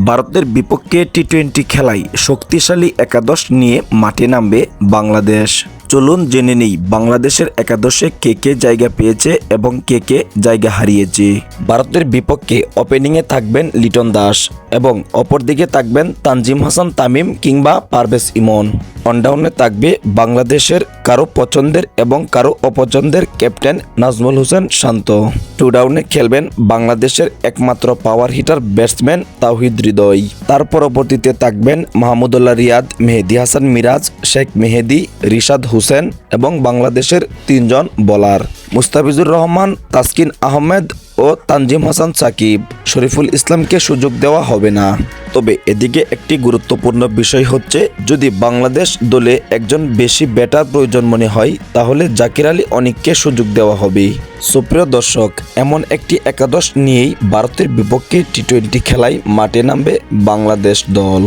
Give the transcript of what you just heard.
ভারতের বিপক্ষে T twenty খেলায় শক্তিশালী একাদশ নিয়ে মাঠে নামবে বাংলাদেশ। চলুন জেনে নেই, বাংলাদেশের একাদশে কে কে জায়গা পেয়েছে এবং কে কে জায়গা হারিয়েছে। ভারতের বিপক্ষে ওপেনিংয়ে থাকবেন লিটন দাস এবং অপরদিকে থাকবেন তানজিম হাসান তামিম কিংবা পারভেজ ইমন। অনডাউনে থাকবে বাংলাদেশের কারও পছন্দের এবং কারও অপছন্দের ক্যাপ্টেন নাজমুল হোসেন শান্ত। টু ডাউনে খেলবেন বাংলাদেশের একমাত্র power hitter batsman Towhid Hridoy. তার পরবর্তীতে থাকবেন মাহমুদুল্লাহ রিয়াদ, মেহেদি হাসান মিরাজ, শেখ মেহেদি, রিশাদ হোসেন এবং বাংলাদেশের তিনজন বোলার। মুস্তাফিজুর রহমান, তাসকিন আহমেদ ও তানজিম হাসান সাকিব। শরীফুল ইসলামকে সুযোগ দেওয়া হবে না। তবে এদিকে একটি গুরুত্বপূর্ণ বিষয় হচ্ছে, যদি বাংলাদেশ দলে একজন বেশি ব্যাটার প্রয়োজন মনে হয়, তাহলে জাকির আলী অনিককে সুযোগ দেওয়া হবে। সুপ্রিয় দর্শক, এমন একটি একাদশ নিয়েই ভারতের বিপক্ষে টি টোয়েন্টি খেলায় মাঠে নামবে বাংলাদেশ দল।